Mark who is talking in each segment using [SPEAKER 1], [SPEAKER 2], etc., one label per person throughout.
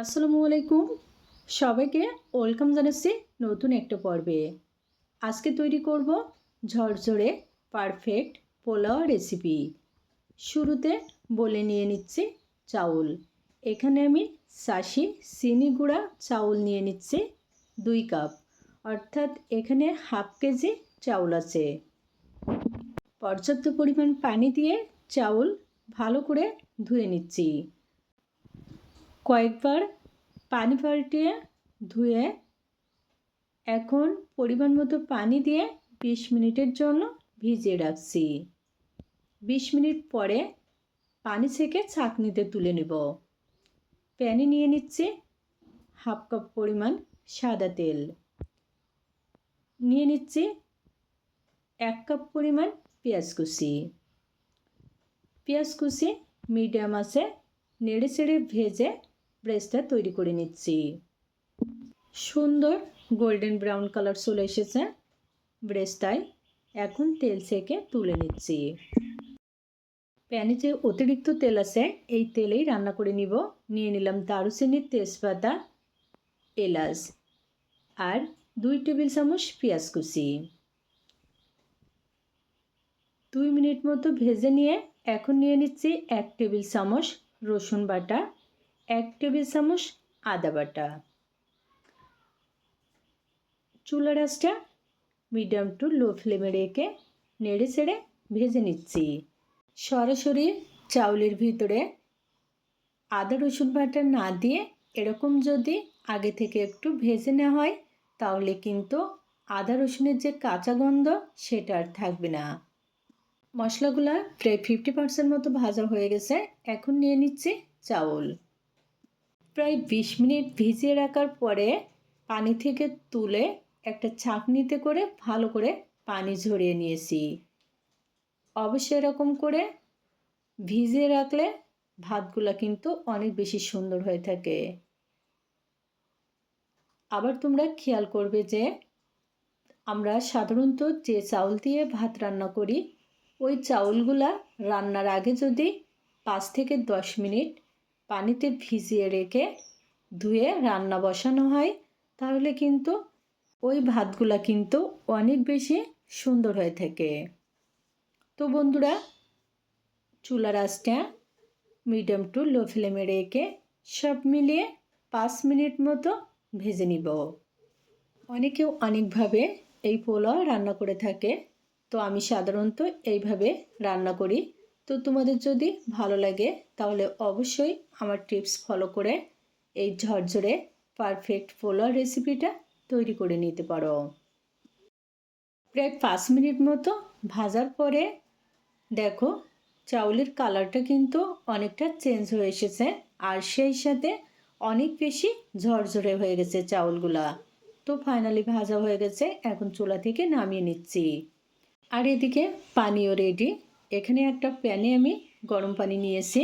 [SPEAKER 1] আসসালামু আলাইকুম। সবাইকে ওয়েলকাম জানাচ্ছি নতুন একটা পর্বে। আজকে তৈরি করব ঝরঝরে পারফেক্ট পোলাও রেসিপি। শুরুতে বলে নিয়ে নিচ্ছি চাউল। এখানে আমি সাশি চিনি গুঁড়া চাউল নিয়ে নিচ্ছি দুই কাপ। অর্থাৎ এখানে হাফ কেজি চাউল আছে। পর্যাপ্ত পরিমাণ পানি দিয়ে চাউল ভালো করে ধুয়ে নিচ্ছি। কয়েকবার পানি পাল্টিয়ে ধুয়ে এখন পরিমাণ মতো পানি দিয়ে বিশ মিনিটের জন্য ভিজিয়ে রাখছি। বিশ মিনিট পরে পানি থেকে ছাঁকনিতে তুলে নেব। প্যানে নিয়ে নিচ্ছি হাফ কাপ পরিমাণ সাদা তেল। নিয়ে নিচ্ছি এক কাপ পরিমাণ পেঁয়াজ কুচি। পেঁয়াজ কুচি মিডিয়াম আছে নেড়ে চেড়ে ভেজে ব্রেসটা তৈরি করে নিচ্ছি। সুন্দর গোল্ডেন ব্রাউন কালার চলে এসেছে ব্রেসটায় এখন তেল থেকে তুলে নিচ্ছি। প্যানে যে অতিরিক্ত তেল আছে, এই তেলেই রান্না করে নিব। নিয়ে নিলাম দারুচিনির তেজপাতা, এলাচ আর দুই টেবিল চামচ পেঁয়াজ কুচি। দুই মিনিট মতো ভেজে নিয়ে এখন নিয়ে নিচ্ছি এক টেবিল চামচ রসুন বাটা। এক টেবিল চামচ আদা বাটা। চুলা রাসটা মিডিয়াম টু লো ফ্লেমে রেখে নেড়ে ছেড়ে ভেজে নিচ্ছি। সরাসরি চাউলের ভিতরে আদা, রসুন বাটা না দিয়ে এরকম যদি আগে থেকে একটু ভেজে নেওয়া হয়, তাহলে কিন্তু আদা, রসুনের যে কাঁচা গন্ধ সেটা আর থাকবে না। মশলাগুলো প্রায় ফিফটি পার্সেন্ট মতো ভাজা হয়ে গেছে, এখন নিয়ে নিচ্ছি চাউল। প্রায় বিশ মিনিট ভিজিয়ে রাখার পরে পানি থেকে তুলে একটা ছাঁকনিতে করে ভালো করে পানি ঝরিয়ে নিয়েছি। অবশ্যই এরকম করে ভিজিয়ে রাখলে ভাতগুলো কিন্তু অনেক বেশি সুন্দর হয়ে থাকে। আবার তোমরা খেয়াল করবে যে আমরা সাধারণত যে চাউল দিয়ে ভাত রান্না করি, ওই চাউলগুলা রান্নার আগে যদি পাঁচ থেকে দশ মিনিট পানিতে ভিজিয়ে রেখে ধুয়ে রান্না বসানো হয়। তাহলে কিন্তু ওই ভাতগুলা কিন্তু অনেক বেশি সুন্দর হয়ে থাকে। তো বন্ধুরা, চুলার আঁচটা মিডিয়াম টু লো ফ্লেমে রেখে সব মিলিয়ে পাঁচ মিনিট মতো ভেজে নিব। অনেকেও অনেকভাবে এই পোলাও রান্না করে থাকে। তো আমি সাধারণত এইভাবে রান্না করি। তো তোমাদের যদি ভালো লাগে, তাহলে অবশ্যই আমার টিপস ফলো করে এই ঝরঝরে পারফেক্ট পোলাও রেসিপিটা তৈরি করে নিতে পারো। প্রায় পাঁচ মিনিট মতো ভাজার পরে দেখো চাউলের কালারটা কিন্তু অনেকটা চেঞ্জ হয়ে এসেছে, আর সেই সাথে অনেক বেশি ঝরঝরে হয়ে গেছে চাউলগুলা। তো ফাইনালি ভাজা হয়ে গেছে, এখন চুলা থেকে নামিয়ে নিচ্ছি। আর এদিকে পানিও রেডি এখানে একটা প্যানে আমি গরম পানি নিয়েছি।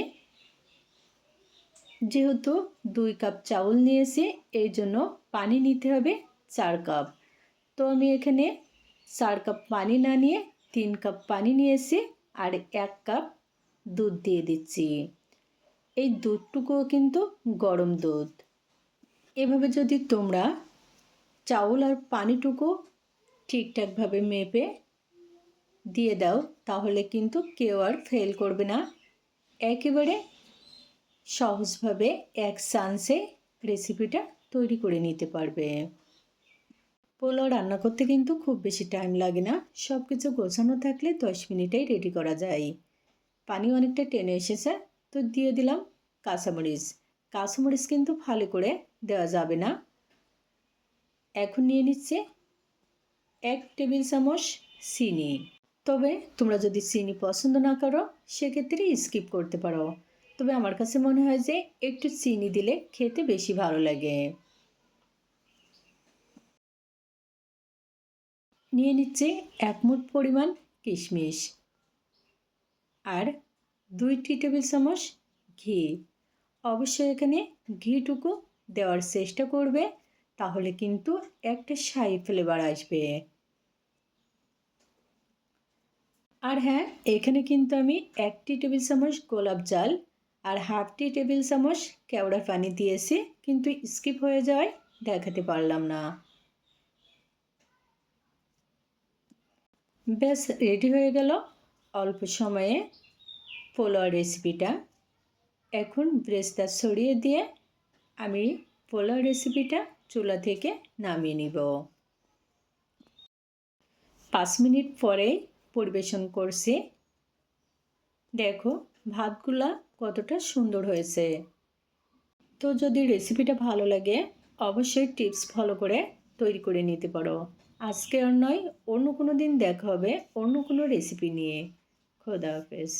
[SPEAKER 1] যেহেতু দুই কাপ চাউল নিয়েছি এই জন্য পানি নিতে হবে চার কাপ। তো আমি এখানে চার কাপ পানি না নিয়ে তিন কাপ পানি নিয়েছি আর এক কাপ দুধ দিয়ে দিচ্ছি। এই দুধটুকুও কিন্তু গরম দুধ। এভাবে যদি তোমরা চাউল আর পানিটুকু ঠিকঠাকভাবে মেপে দিয়ে দাও, তাহলে কিন্তু কেউ আর ফেল করবে না। একেবারে সহজভাবে এক চান্সে রেসিপিটা তৈরি করে নিতে পারবে। পোলাও রান্না করতে কিন্তু খুব বেশি টাইম লাগে না। সব কিছু গোছানো থাকলে দশ মিনিটেই রেডি করা যায়। পানি অনেকটা টেনে এসেছে, তো দিয়ে দিলাম কাঁচামরিচ। কাঁচামরিচ কিন্তু ভালো করে দেওয়া যাবে না। এখন নিয়ে নিচ্ছে এক টেবিল চামচ চিনি। তবে তোমরা যদি চিনি পছন্দ না করো, সেক্ষেত্রে স্কিপ করতে পারো। তবে আমার কাছে মনে হয় যে একটু চিনি দিলে খেতে বেশি ভালো লাগে। নিয়ে নিচ্ছে এক মুঠ পরিমাণ কিশমিশ আর দুই টি টেবিল চামচ ঘি। অবশ্যই এখানে ঘিটুকু দেওয়ার চেষ্টা করবে, তাহলে কিন্তু একটা শাহি ফ্লেভার আসবে। আর হ্যাঁ এখানে কিন্তু আমি একটি টেবিল চামচ গোলাপ জল আর হাফ টি টেবিল চামচ কেওড়ার পানি দিয়েছি, কিন্তু স্কিপ হয়ে যায়, দেখাতে পারলাম না। ব্যাস, রেডি হয়ে গেল অল্প সময়ে পোলাও রেসিপিটা। এখন ব্রেস্তা ছড়িয়ে দিয়ে আমি পোলাও রেসিপিটা চুলা থেকে নামিয়ে নিব। পাঁচ মিনিট পরেই পরিবেশন করছি। দেখো, ভাতগুলা কতটা সুন্দর হয়েছে। তো যদি রেসিপিটা ভালো লাগে, অবশ্যই টিপস ফলো করে তৈরি করে নিতে পারো। আজকে আর নয়, অন্য কোনো দিন দেখা হবে অন্য কোনো রেসিপি নিয়ে। খোদা হাফেজ।